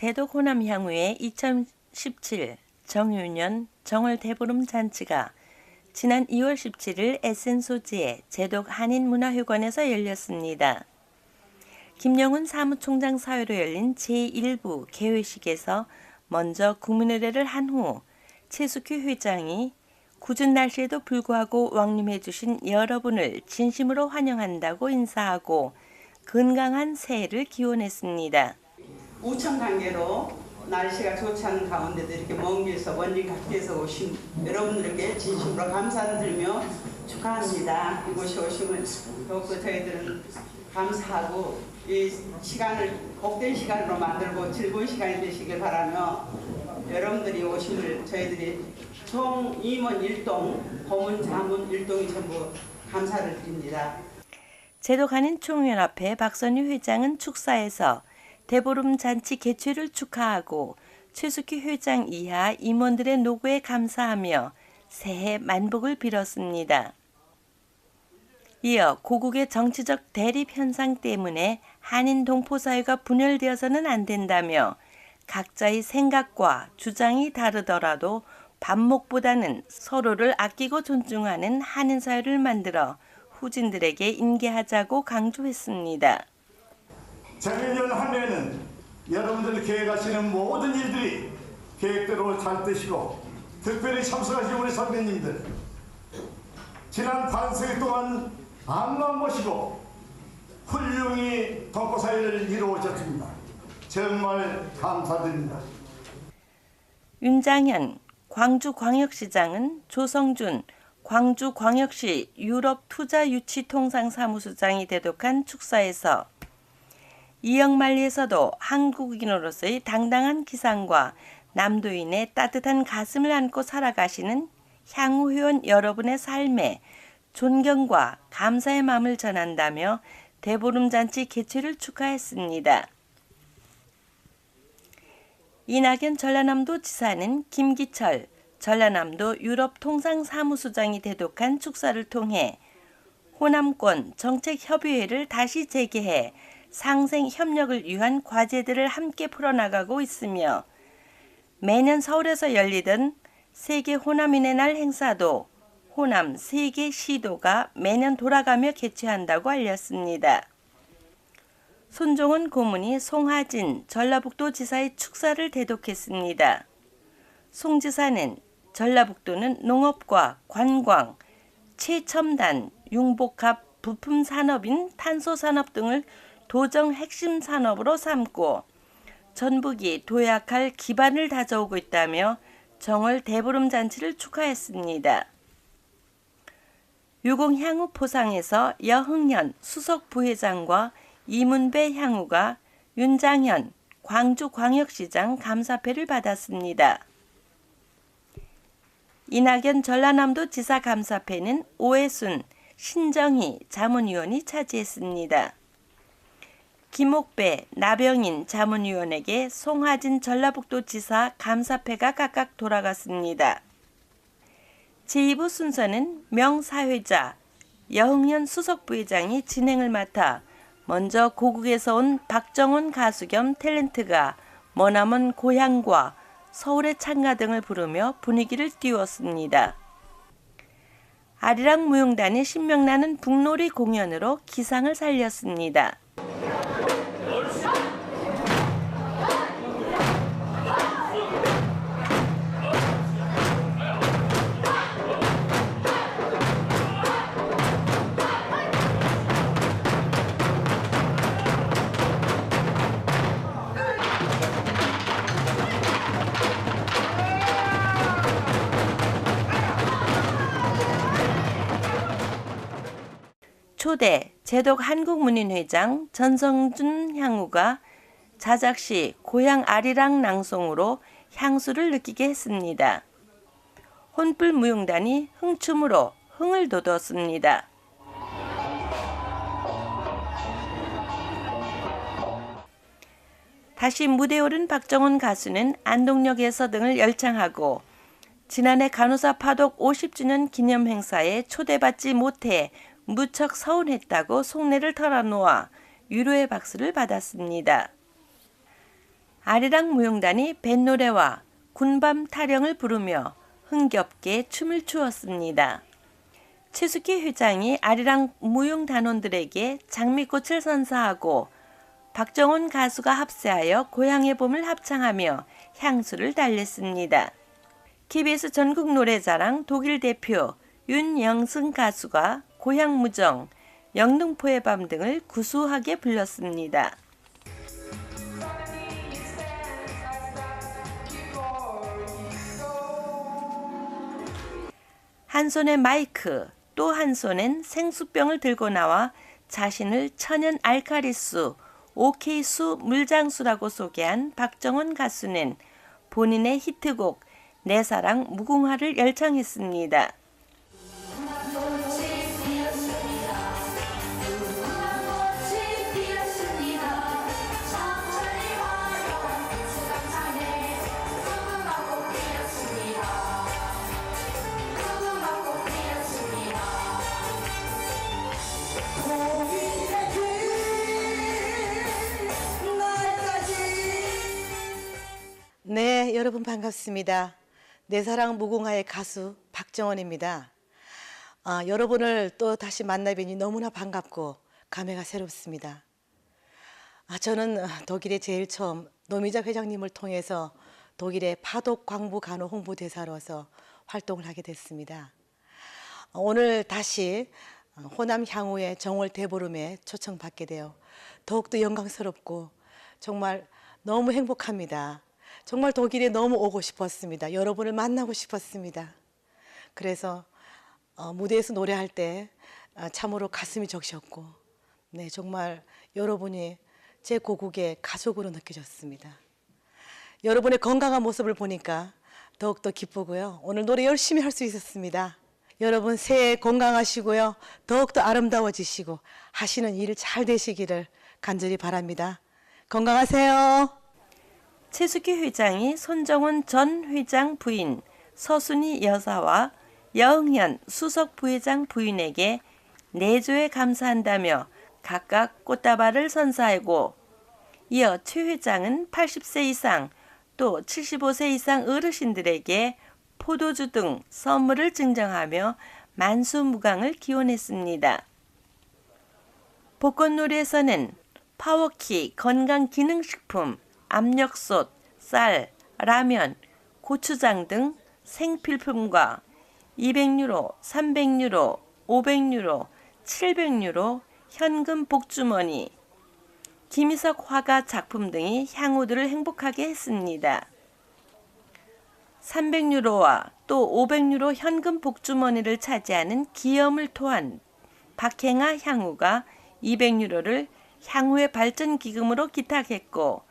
제독 호남 향후의 2017 정유년 정월 대보름 잔치가 지난 2월 17일 에센 소지의 제독 한인문화회관에서 열렸습니다. 김영훈 사무총장 사회로 열린 제1부 개회식에서 먼저 국민의례를 한 후 최숙희 회장이 굳은 날씨에도 불구하고 왕림해 주신 여러분을 진심으로 환영한다고 인사하고 건강한 새해를 기원했습니다. 우천 관계로 날씨가 좋지 않은 가운데도 이렇게 먼 길에서 원진 각지에서 오신 여러분들께 진심으로 감사드리며 축하합니다. 이곳에 오시면 더욱더 저희들은 감사하고 이 시간을 복된 시간으로 만들고 즐거운 시간이 되시길 바라며 여러분들이 오심을 저희들이 총 임원 일동, 고문 자문 일동이 전부 감사를 드립니다. 제독하는 총연합회 박선희 회장은 축사에서 대보름 잔치 개최를 축하하고 최숙희 회장 이하 임원들의 노고에 감사하며 새해 만복을 빌었습니다. 이어 고국의 정치적 대립 현상 때문에 한인 동포 사회가 분열되어서는 안 된다며 각자의 생각과 주장이 다르더라도 반목보다는 서로를 아끼고 존중하는 한인 사회를 만들어 후진들에게 인계하자고 강조했습니다. 정유년 한 해는 여러분들 계획하시는 모든 일들이 계획대로 잘 되시고 특별히 참석하신 우리 선배님들 지난 반세기 동안 암만 모시고 훌륭히 덕고사회를 이루어졌습니다. 정말 감사드립니다. 윤장현 광주광역시장은 조성준 광주광역시 유럽투자유치통상사무소장이 대독한 축사에서 이영만리에서도 한국인으로서의 당당한 기상과 남도인의 따뜻한 가슴을 안고 살아가시는 향후 회원 여러분의 삶에 존경과 감사의 마음을 전한다며 대보름 잔치 개최를 축하했습니다. 이낙연 전라남도 지사는 김기철 전라남도 유럽통상사무소장이 대독한 축사를 통해 호남권 정책협의회를 다시 재개해 상생 협력을 위한 과제들을 함께 풀어나가고 있으며 매년 서울에서 열리던 세계 호남인의 날 행사도 호남 세계 시도가 매년 돌아가며 개최한다고 알렸습니다. 손종은 고문이 송하진 전라북도 지사의 축사를 대독했습니다. 송 지사는 전라북도는 농업과 관광, 최첨단, 융복합 부품 산업인 탄소 산업 등을 도정 핵심 산업으로 삼고 전북이 도약할 기반을 다져오고 있다며 정월 대보름 잔치를 축하했습니다. 유공 향후 포상에서 여흥년 수석 부회장과 이문배 향후가 윤장현 광주광역시장 감사패를 받았습니다. 이낙연 전라남도 지사 감사패는 오해순 신정희 자문위원이 차지했습니다. 김옥배, 나병인 자문위원에게 송하진 전라북도 지사 감사패가 각각 돌아갔습니다. 제2부 순서는 명사회자 여흥년 수석부회장이 진행을 맡아 먼저 고국에서 온 박정훈 가수 겸 탤런트가 머나먼 고향과 서울의 창가 등을 부르며 분위기를 띄웠습니다. 아리랑 무용단의 신명나는 북놀이 공연으로 기상을 살렸습니다. 초대 제독 한국문인회장 전성준 향후가 자작시 고향 아리랑 낭송으로 향수를 느끼게 했습니다. 혼불 무용단이 흥춤으로 흥을 돋웠습니다. 다시 무대에 오른 박정훈 가수는 안동역에서 등을 열창하고 지난해 간호사 파독 50주년 기념 행사에 초대받지 못해 무척 서운했다고 속내를 털어놓아 위로의 박수를 받았습니다. 아리랑 무용단이 뱃노래와 군밤 타령을 부르며 흥겹게 춤을 추었습니다. 최숙희 회장이 아리랑 무용단원들에게 장미꽃을 선사하고 박정훈 가수가 합세하여 고향의 봄을 합창하며 향수를 달랬습니다. KBS 전국 노래자랑 독일 대표 윤영승 가수가 고향 무정, 영등포의 밤 등을 구수하게 불렀습니다. 한 손에 마이크, 또 한 손엔 생수병을 들고 나와 자신을 천연 알카리수, 오케이수 물장수라고 소개한 박정원 가수는 본인의 히트곡 내 사랑 무궁화를 열창했습니다. 여러분 반갑습니다. 내 사랑 무궁화의 가수 박정원입니다. 아, 여러분을 또 다시 만나 뵈니 너무나 반갑고 감회가 새롭습니다. 아, 저는 독일에 제일 처음 노미자 회장님을 통해서 독일의 파독 광부 간호 홍보대사로서 활동을 하게 됐습니다. 오늘 다시 호남 향후의 정월 대보름에 초청받게 되어 더욱더 영광스럽고 정말 너무 행복합니다. 정말 독일에 너무 오고 싶었습니다. 여러분을 만나고 싶었습니다. 그래서 어, 무대에서 노래할 때 아, 참으로 가슴이 적셨고, 네 정말 여러분이 제 고국의 가족으로 느껴졌습니다. 여러분의 건강한 모습을 보니까 더욱더 기쁘고요. 오늘 노래 열심히 할 수 있었습니다. 여러분 새해 건강하시고요. 더욱더 아름다워지시고 하시는 일 잘 되시기를 간절히 바랍니다. 건강하세요. 최숙희 회장이 손정훈 전 회장 부인, 서순희 여사와 여응현 수석 부회장 부인에게 내조에 감사한다며 각각 꽃다발을 선사하고 이어 최 회장은 80세 이상 또 75세 이상 어르신들에게 포도주 등 선물을 증정하며 만수무강을 기원했습니다. 복권놀이에서는 파워키 건강기능식품, 압력솥, 쌀, 라면, 고추장 등 생필품과 200유로, 300유로, 500유로, 700유로 현금 복주머니, 김희석 화가 작품 등이 향후들을 행복하게 했습니다. 300유로와 또 500유로 현금 복주머니를 차지하는 기염을 토한 박행아 향후가 200유로를 향후의 발전 기금으로 기탁했고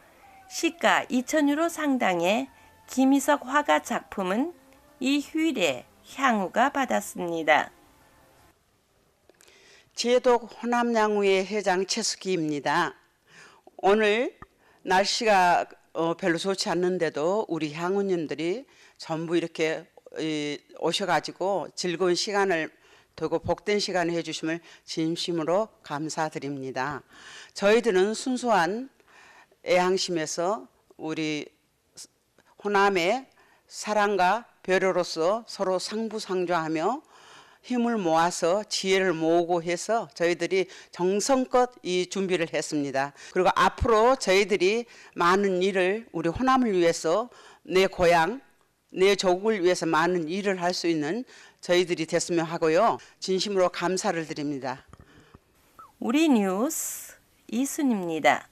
시가 2,000유로 상당의 김희석 화가 작품은 이 휴일에 향후가 받았습니다. 제독 호남양우의 회장 최숙희입니다. 오늘 날씨가 어, 별로 좋지 않는데도 우리 향우님들이 전부 이렇게 이, 오셔가지고 즐거운 시간을 두고 복된 시간을 해주심을 진심으로 감사드립니다. 저희들은 순수한 애향심에서 우리 호남의 사랑과 배려로서 서로 상부상조하며 힘을 모아서 지혜를 모으고 해서 저희들이 정성껏 이 준비를 했습니다. 그리고 앞으로 저희들이 많은 일을 우리 호남을 위해서 내 고향, 내 조국을 위해서 많은 일을 할 수 있는 저희들이 됐으면 하고요. 진심으로 감사를 드립니다. 우리 뉴스 이순입니다.